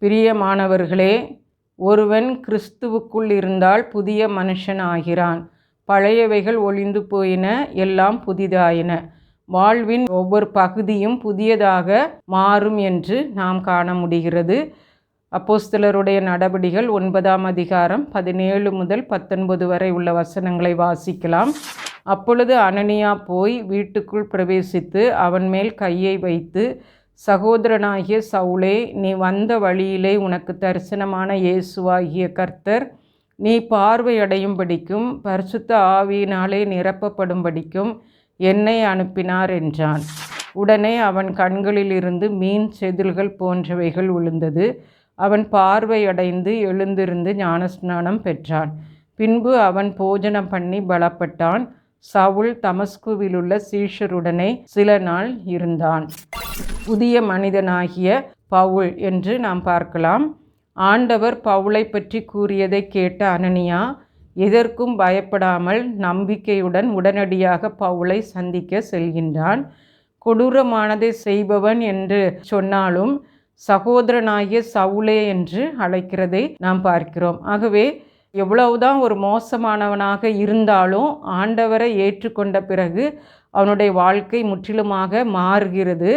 பிரியமானவர்களே ஒருவன் கிறிஸ்துவுக்குள் இருந்தால் புதிய மனுஷன் ஆகிறான். பழையவைகள் ஒளிந்து போயின எல்லாம் புதிதாயின. வாழ்வின் ஒவ்வொரு பகுதியும் புதியதாக மாறும் என்று நாம் காண முடிகிறது. அப்போஸ்தலருடைய நடபடிகள் ஒன்பதாம் அதிகாரம் பதினேழு முதல் பத்தொன்பது வரை உள்ள வசனங்களை வாசிக்கலாம். அப்பொழுது அனனியா போய் வீட்டுக்குள் பிரவேசித்து அவன் மேல் கையை வைத்து சகோதரனாகிய சவுளே நீ வந்த வழியிலே உனக்கு தரிசனமான இயேசுவாகிய கர்த்தர் நீ பார்வையடையும்படிக்கும் பரிசுத்த ஆவியினாலே நிரப்பப்படும்படிக்கும் என்னை அனுப்பினார் என்றான். உடனே அவன் கண்களிலிருந்து மீன் செதில்கள் போன்றவைகள் விழுந்தது அவன் பார்வையடைந்து எழுந்திருந்து ஞானஸ்நானம் பெற்றான். பின்பு அவன் போஜனம் பண்ணி பலப்பட்டான். சவுல் தமஸ்குவிலுள்ள சீஷருடனே சில நாள் இருந்தான். புதிய மனிதனாகிய பவுல் என்று நாம் பார்க்கலாம். ஆண்டவர் பவுலை பற்றி கூறியதை கேட்ட அனனியா எதற்கும் பயப்படாமல் நம்பிக்கையுடன் உடனடியாக பவுலை சந்திக்க செல்கின்றான். கொடூரமானதை செய்பவன் என்று சொன்னாலும் சகோதரனாகிய சவுலே என்று அழைக்கிறதை நாம் பார்க்கிறோம். ஆகவே எவ்வளவுதான் ஒரு மோசமானவனாக இருந்தாலும் ஆண்டவரை ஏற்றுக்கொண்ட பிறகு அவனுடைய வாழ்க்கை முற்றிலுமாக மாறுகிறது.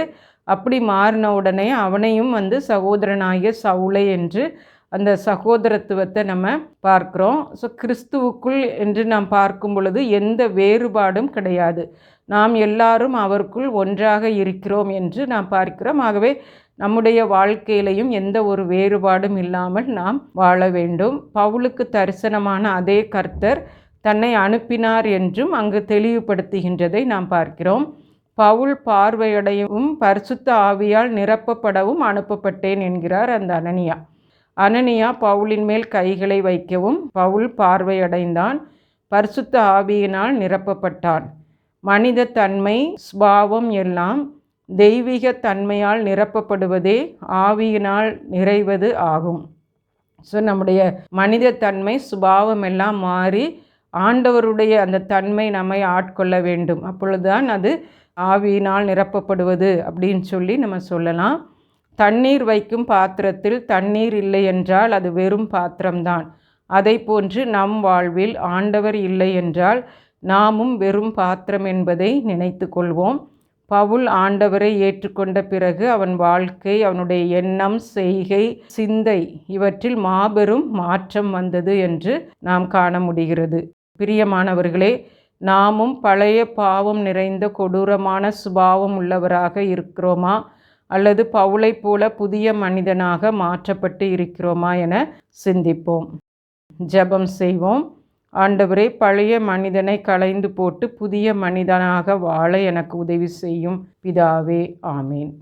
அப்படி மாறின உடனே அவனையும் வந்து சகோதரனாகிய சவுளை என்று அந்த சகோதரத்துவத்தை நம்ம பார்க்குறோம். ஸோ கிறிஸ்துவுக்குள் என்று நாம் பார்க்கும் பொழுது எந்த வேறுபாடும் கிடையாது. நாம் எல்லாரும் அவருக்குள் ஒன்றாக இருக்கிறோம் என்று நாம் பார்க்கிறோம். ஆகவே நம்முடைய வாழ்க்கையிலையும் எந்த ஒரு வேறுபாடும் இல்லாமல் நாம் வாழ வேண்டும். பவுலுக்கு தரிசனமான அதே கர்த்தர் தன்னை அனுப்பினார் என்றும் அங்கு தெளிவுபடுத்துகின்றதை நாம் பார்க்கிறோம். பவுல் பார்வையடையவும் பரிசுத்த ஆவியால் நிரப்பப்படவும் அனுப்பப்பட்டேன் என்கிறார் அந்த அனனியா. அனனியா பவுலின் மேல் கைகளை வைக்கவும் பவுல் பார்வையடைந்தான் பரிசுத்த ஆவியினால் நிரப்பப்பட்டான். மனித தன்மை ஸ்பாவம் எல்லாம் தெய்வீக தன்மையால் நிரப்பப்படுவதே ஆவியினால் நிறைவது ஆகும். ஸோ நம்முடைய மனித தன்மை சுபாவம் எல்லாம் மாறி ஆண்டவருடைய அந்த தன்மை நம்மை ஆட்கொள்ள வேண்டும். அப்பொழுதுதான் அது ஆவியினால் நிரப்பப்படுவது அப்படின்னு சொல்லி நம்ம சொல்லலாம். தண்ணீர் வைக்கும் பாத்திரத்தில் தண்ணீர் இல்லை என்றால் அது வெறும் பாத்திரம்தான். அதை போன்று நம் வாழ்வில் ஆண்டவர் இல்லை என்றால் நாமும் வெறும் பாத்திரம் என்பதை நினைத்து கொள்வோம். பவுல் ஆண்டவரை ஏற்றுக்கொண்ட பிறகு அவன் வாழ்க்கை அவனுடைய எண்ணம் செய்கை சிந்தை இவற்றில் மாபெரும் மாற்றம் வந்தது என்று நாம் காண முடிகிறது. பிரியமானவர்களே நாமும் பழைய பாவம் நிறைந்த கொடூரமான சுபாவம் உள்ளவராக இருக்கிறோமா? அல்லது பவுளை போல புதிய மனிதனாக மாற்றப்பட்டு இருக்கிறோமா என சிந்திப்போம். ஜெபம் செய்வோம். ஆண்டவரே பழைய மனிதனை களைந்து போட்டு புதிய மனிதனாக வாழ எனக்கு உதவி செய்யும் பிதாவே. ஆமேன்.